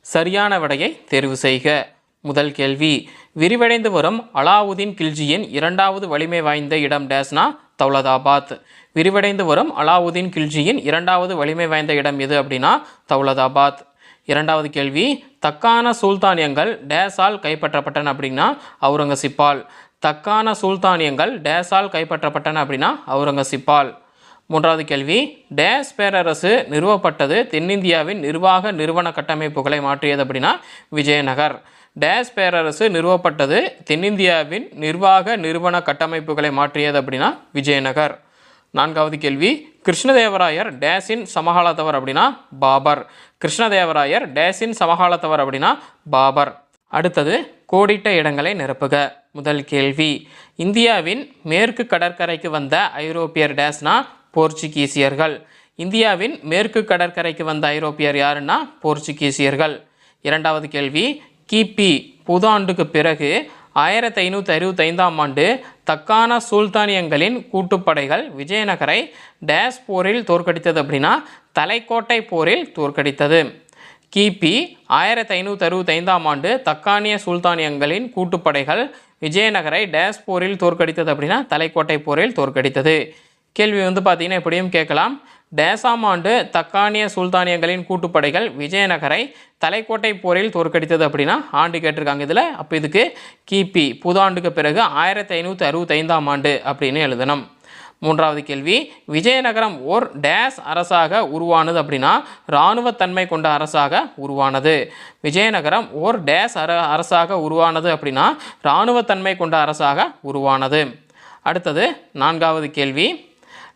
சரியான விடையை தேர்வு செய்க. முதல் கேள்வி விரிவடைந்து வரும் அலாவுதீன் கில்ஜியின் இரண்டாவது வலிமை வாய்ந்த இடம் டேஸ்னா தௌலதாபாத். விரிவடைந்து வரும் அலாவுதீன் கில்ஜியின் இரண்டாவது வலிமை வாய்ந்த இடம் எது அப்படின்னா தௌலதாபாத். இரண்டாவது கேள்வி தக்கான சுல்தானியங்கள் டேஸால் கைப்பற்றப்பட்டன அப்படின்னா அவுரங்கசீப்பால். தக்கான சுல்தானியங்கள் டேஸால் கைப்பற்றப்பட்டன அப்படின்னா அவுரங்கசீப்பால். மூன்றாவது கேள்வி. டேஸ் பேரரசு நிறுவப்பட்டது தென்னிந்தியாவின் நிர்வாக நிறுவன கட்டமைப்புகளை மாற்றியது அப்படின்னா விஜயநகர். டேஸ் பேரரசு நிறுவப்பட்டது தென்னிந்தியாவின் நிர்வாக நிறுவன கட்டமைப்புகளை மாற்றியது அப்படின்னா விஜயநகர். நான்காவது கேள்வி. கிருஷ்ணதேவராயர் டேஸின் சமகாலத்தவர் அப்படின்னா பாபர். கிருஷ்ணதேவராயர் டேஸின் சமகாலத்தவர் அப்படின்னா பாபர். அடுத்தது கோடிட்ட இடங்களை நிரப்புக. முதல் கேள்வி. இந்தியாவின் மேற்கு கடற்கரைக்கு வந்த ஐரோப்பியர் டேஸ்னா போர்ச்சுகீசியர்கள். இந்தியாவின் மேற்கு கடற்கரைக்கு வந்த ஐரோப்பியர் யாருன்னா போர்ச்சுகீசியர்கள். இரண்டாவது கேள்வி கிபி புதாண்டுக்கு பிறகு ஆயிரத்தி ஐநூற்றி அறுபத்தைந்தாம் ஆண்டு தக்கான சுல்தானியங்களின் கூட்டுப்படைகள் விஜயநகரை டேஸ் போரில் தோற்கடித்தது அப்படின்னா தலைக்கோட்டை போரில் தோற்கடித்தது. கிபி ஆயிரத்தி ஐநூற்றி அறுபத்தைந்தாம் ஆண்டு தக்கானிய சுல்தானியங்களின் கூட்டுப்படைகள் விஜயநகரை டேஸ் போரில் தோற்கடித்தது அப்படின்னா தலைக்கோட்டை போரில் தோற்கடித்தது. கேள்வி வந்து பார்த்தீங்கன்னா எப்படியும் கேட்கலாம். டேசாம் ஆண்டு தக்கானிய சுல்தானியங்களின் கூட்டுப்படைகள் விஜயநகரை தலைக்கோட்டை போரில் தோற்கடித்தது அப்படின்னா ஆண்டு கேட்டிருக்காங்க இதில். அப்போ இதுக்கு கிபி புதாண்டுக்கு பிறகு ஆயிரத்தி ஐநூற்றி அறுபத்தைந்தாம் ஆண்டு அப்படின்னு எழுதணும். மூன்றாவது கேள்வி விஜயநகரம் ஓர் டேஸ் அரசாக உருவானது அப்படின்னா இராணுவத்தன்மை கொண்ட அரசாக உருவானது. விஜயநகரம் ஓர் டேஸ் அர அரசாக உருவானது அப்படின்னா இராணுவத்தன்மை கொண்ட அரசாக உருவானது. அடுத்தது நான்காவது கேள்வி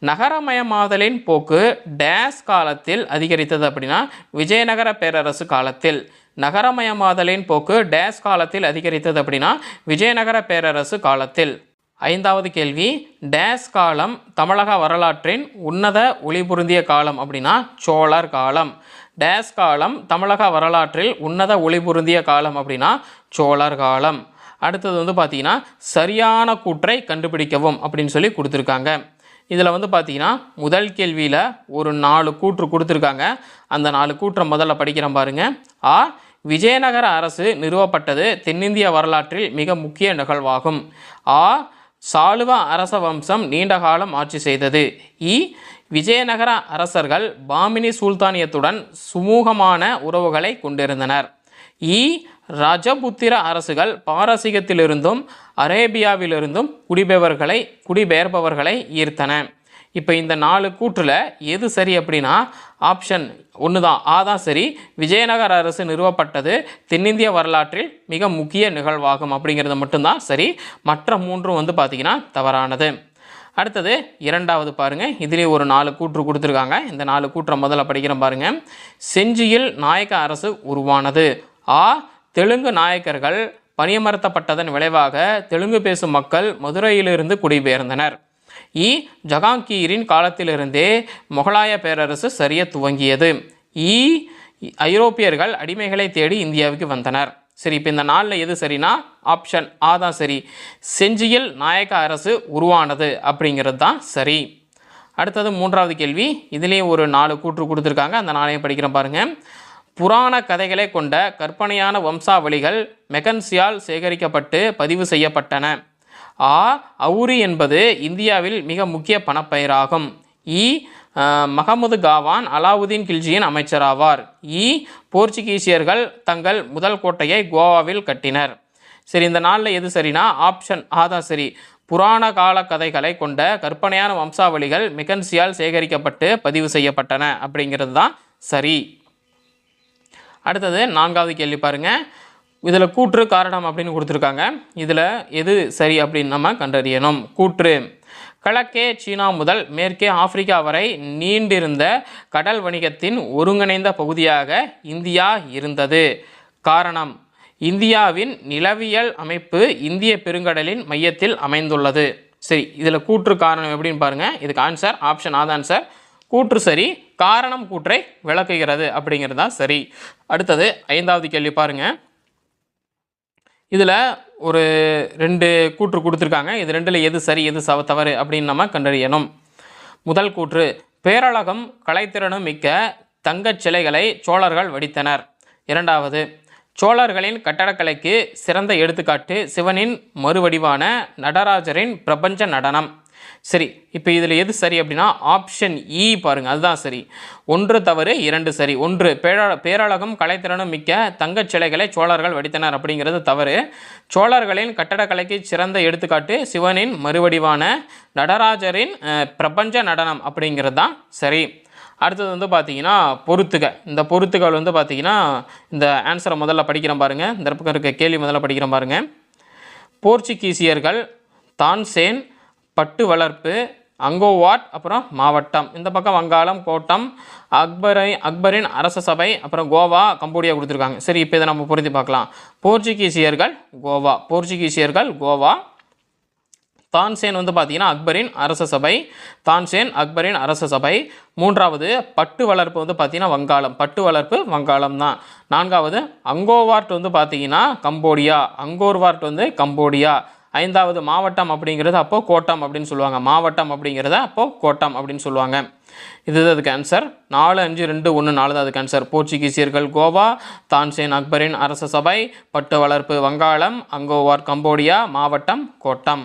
நகரமயமாதலின் போக்கு டேஸ் காலத்தில் அதிகரித்தது அப்படின்னா விஜயநகர பேரரசு காலத்தில். நகரமயமாதலின் போக்கு டேஸ் காலத்தில் அதிகரித்தது அப்படின்னா விஜயநகர பேரரசு காலத்தில். ஐந்தாவது கேள்வி டேஸ் காலம் தமிழக வரலாற்றின் உன்னத ஒளிபுருந்திய காலம் அப்படின்னா சோழர் காலம். டேஸ் காலம் தமிழக வரலாற்றில் உன்னத ஒளிபுருந்திய காலம் அப்படின்னா சோழர் காலம். அடுத்தது வந்து பார்த்தீங்கன்னா சரியான கூற்றை கண்டுபிடிக்கவும் அப்படின்னு சொல்லி கொடுத்துருக்காங்க. இதில் வந்து பார்த்தீங்கன்னா முதல் கேள்வியில் ஒரு நாலு கூற்று கொடுத்துருக்காங்க. அந்த நாலு கூற்றை முதல்ல படிக்கிறேன் பாருங்கள் ஆ விஜயநகர அரசு நிறுவப்பட்டது தென்னிந்திய வரலாற்றில் மிக முக்கிய நிகழ்வாகும். ஆ சாளுவ அரச வம்சம் நீண்ட காலம் ஆட்சி செய்தது. இ விஜயநகர அரசர்கள் பாமினி சுல்தானியத்துடன் சுமூகமான உறவுகளை கொண்டிருந்தனர். இ ரஜபுத்திர அரசுகள் பாரசீகத்திலிருந்தும் அரேபியாவிலிருந்தும் குடிபெயர்களை குடிபெயர்பவர்களை ஈர்த்தன. இப்போ இந்த நாலு கூற்றில் எது சரி அப்படின்னா ஆப்ஷன் ஒன்று தான் ஆ தான் சரி. விஜயநகர அரசு நிறுவப்பட்டது தென்னிந்திய வரலாற்றில் மிக முக்கிய நிகழ்வாகும் அப்படிங்கிறது மட்டும்தான் சரி. மற்ற மூன்றும் வந்து பார்த்திங்கன்னா தவறானது. அடுத்தது இரண்டாவது பாருங்க. இதுலேயே ஒரு நாலு கூற்று கொடுத்துருக்காங்க. இந்த நாலு கூற்றை முதல்ல படிக்கிறோம் பாருங்கள் செஞ்சியில் நாயக்க அரசு உருவானது. ஆ தெலுங்கு நாயக்கர்கள் பணியமர்த்தப்பட்டதன் விளைவாக தெலுங்கு பேசும் மக்கள் மதுரையிலிருந்து குடிபெயர்ந்தனர். இ. ஜகாங்கீரின் காலத்திலிருந்தே முகலாய பேரரசு சரிய துவங்கியது. இ. ஐரோப்பியர்கள் அடிமைகளை தேடி இந்தியாவுக்கு வந்தனர். சரி இப்போ இந்த நாளில் எது சரினா ஆப்ஷன் ஆ தான் சரி. செஞ்சியில் நாயக்க அரசு உருவானது அப்படிங்கிறது தான் சரி. அடுத்தது மூன்றாவது கேள்வி. இதுலேயும் ஒரு நாலு கூற்று கொடுத்துருக்காங்க. அந்த நாளையும் படிக்கிறேன் பாருங்கள் புராண கதைகளை கொண்ட கற்பனையான வம்சாவளிகள் மெகன்சியால் சேகரிக்கப்பட்டு பதிவு செய்யப்பட்டன. ஆ அவுரி என்பது இந்தியாவில் மிக முக்கிய பணப்பயிராகும். இ மஹமுது காவான் அலாவுதீன் கில்ஜியின் அமைச்சராவார். இ போர்ச்சுகீசியர்கள் தங்கள் முதல் கோட்டையை கோவாவில் கட்டினர். சரி இந்த நாளில் எது சரினா ஆப்ஷன் ஆதான் சரி. புராண கால கதைகளை கொண்ட கற்பனையான வம்சாவளிகள் மிகன்சியால் சேகரிக்கப்பட்டு பதிவு செய்யப்பட்டன அப்படிங்கிறது தான் சரி. அடுத்தது நான்காவது கேள்வி பாருங்க. இதில் கூற்று காரணம் அப்படின்னு கொடுத்துருக்காங்க. இதில் எது சரி அப்படின்னு நம்ம கண்டறியணும். கூற்று. கிழக்கே சீனா முதல் மேற்கே ஆப்பிரிக்கா வரை நீண்டிருந்த கடல் வணிகத்தின் ஒருங்கிணைந்த பகுதியாக இந்தியா இருந்தது. காரணம். இந்தியாவின் நிலவியல் அமைப்பு இந்திய பெருங்கடலின் மையத்தில் அமைந்துள்ளது. சரி இதில் கூற்று காரணம் எப்படின்னு பாருங்கள் இதுக்கு ஆன்சர் ஆப்ஷன் ஆதான் சார் கூற்று சரி காரணம் கூற்றை விளக்குகிறது அப்படிங்கிறது தான் சரி. அடுத்தது ஐந்தாவது கேள்வி பாருங்க. இதில் ஒரு ரெண்டு கூற்று கொடுத்துருக்காங்க. இது ரெண்டில் எது சரி எது சவ தவறு அப்படின்னு நம்ம கண்டறியணும். முதல் கூற்று பேரழகம் கலைத்திறனும் மிக்க தங்கச் சிலைகளை சோழர்கள் வடித்தனர். இரண்டாவது சோழர்களின் கட்டடக்கலைக்கு சிறந்த எடுத்துக்காட்டு சிவனின் மறுவடிவான நடராஜரின் பிரபஞ்ச நடனம். சரி இப்போ இதில் எது சரி அப்படின்னா ஆப்ஷன் இ e பாருங்க அதுதான் சரி. ஒன்று தவறு இரண்டு சரி. ஒன்று பேரா பேரழகம் கலைத்திறனும் மிக்க தங்கச் சிலைகளை சோழர்கள் வடித்தனர் அப்படிங்கிறது தவறு. சோழர்களின் கட்டடக்கலைக்கு சிறந்த எடுத்துக்காட்டு சிவனின் மறுவடிவான நடராஜரின் பிரபஞ்ச நடனம் அப்படிங்கிறது தான் சரி. அடுத்தது வந்து பார்த்தீங்கன்னா பொறுத்துக இந்த பொறுத்துகள் வந்து பார்த்தீங்கன்னா இந்த ஆன்சரை முதல்ல படிக்கிறேன் பாருங்கள் இந்த பக்கம் இருக்க கேள்வி முதல்ல படிக்கிறேன் பாருங்கள் போர்ச்சுகீசியர்கள் தான்சேன் பட்டு வளர்ப்பு அங்கோவாட் அப்புறம் மாவட்டம். இந்த பக்கம் வங்காளம் கோட்டம் அக்பரை அக்பரின் அரச சபை அப்புறம் கோவா கம்போடியா கொடுத்துருக்காங்க. சரி இப்போ இதை நம்ம பொருத்தி பார்க்கலாம். போர்ச்சுகீசியர்கள் கோவா. போர்ச்சுகீசியர்கள் கோவா. தான்சேன் வந்து பார்த்தீங்கன்னா அக்பரின் அரச சபை தான்சேன் அக்பரின் அரச சபை. மூன்றாவது பட்டு வளர்ப்பு வந்து பார்த்தீங்கன்னா வங்காளம். பட்டு வளர்ப்பு வங்காளம் தான். நான்காவது அங்கோவார்ட் வந்து பார்த்தீங்கன்னா கம்போடியா. அங்கோர்வார்ட் வந்து கம்போடியா. ஐந்தாவது மாவட்டம் அப்படிங்கிறது அப்போ கோட்டம் அப்படின்னு சொல்லுவாங்க. மாவட்டம் அப்படிங்கிறத அப்போ கோட்டம் அப்படின்னு சொல்லுவாங்க. இது அதுக்கு ஆன்சர் நாலு அஞ்சு ரெண்டு ஒன்று நாலு தான் அதுக்கு ஆன்சர் போர்ச்சுகீசியர்கள் கோவா தான்சேன் அக்பரின் அரச சபை பட்டு வளர்ப்பு வங்காளம் அங்கோவார் கம்போடியா மாவட்டம் கோட்டம்.